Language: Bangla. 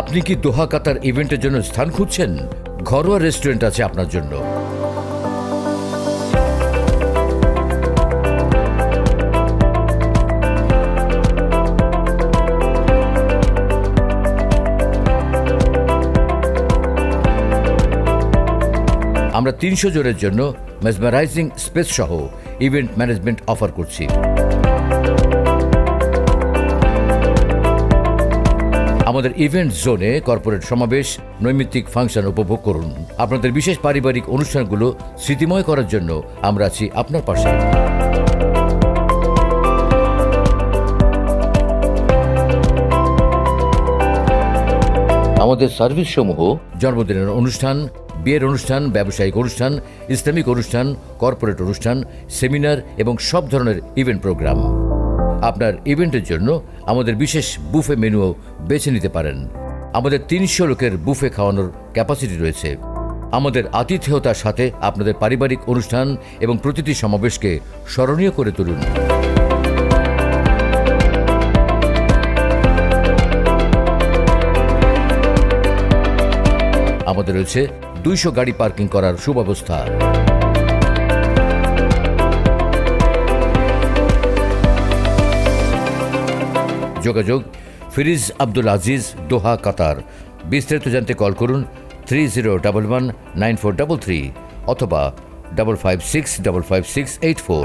আপনি কি দোহা কাতার ইভেন্টের জন্য স্থান খুঁজছেন? ঘরোয়া রেস্টুরেন্ট আছে আপনার জন্য। আমরা তিনশো জনের জন্য মেসমারাইজিং স্পেস সহ ইভেন্ট ম্যানেজমেন্ট অফার করছি। আমাদের ইভেন্ট জোনে কর্পোরেট সমাবেশ, নৈমিত্তিক ফাংশন উপভোগ করুন। আপনাদের বিশেষ পারিবারিক অনুষ্ঠানগুলো স্মৃতিময় করার জন্য আমরা আছি আপনার পাশে। আমাদের সার্ভিস সমূহ জন্মদিনের অনুষ্ঠান, বিয়ের অনুষ্ঠান, ব্যবসায়িক অনুষ্ঠান, ইসলামিক অনুষ্ঠান, কর্পোরেট অনুষ্ঠান, সেমিনার এবং সব ধরনের ইভেন্ট প্রোগ্রাম। আপনার ইভেন্টের জন্য আমাদের বিশেষ বুফে মেনুও বেছে নিতে পারেন। আমাদের তিনশো লোকের বুফে খাওয়ানোর ক্যাপাসিটি রয়েছে। আমাদের আতিথেয়তার সাথে আপনাদের পারিবারিক অনুষ্ঠান এবং প্রতিটি সমাবেশকে স্মরণীয় করে তুলুন। আমাদের রয়েছে দুইশো গাড়ি পার্কিং করার সুব্যবস্থা। যোগাযোগ ফিরিজ আব্দুল আজিজ, দোহা, কাতার। বিস্তারিত জানতে কল করুন three zero double one nine four double three অথবা double five six double five six eight four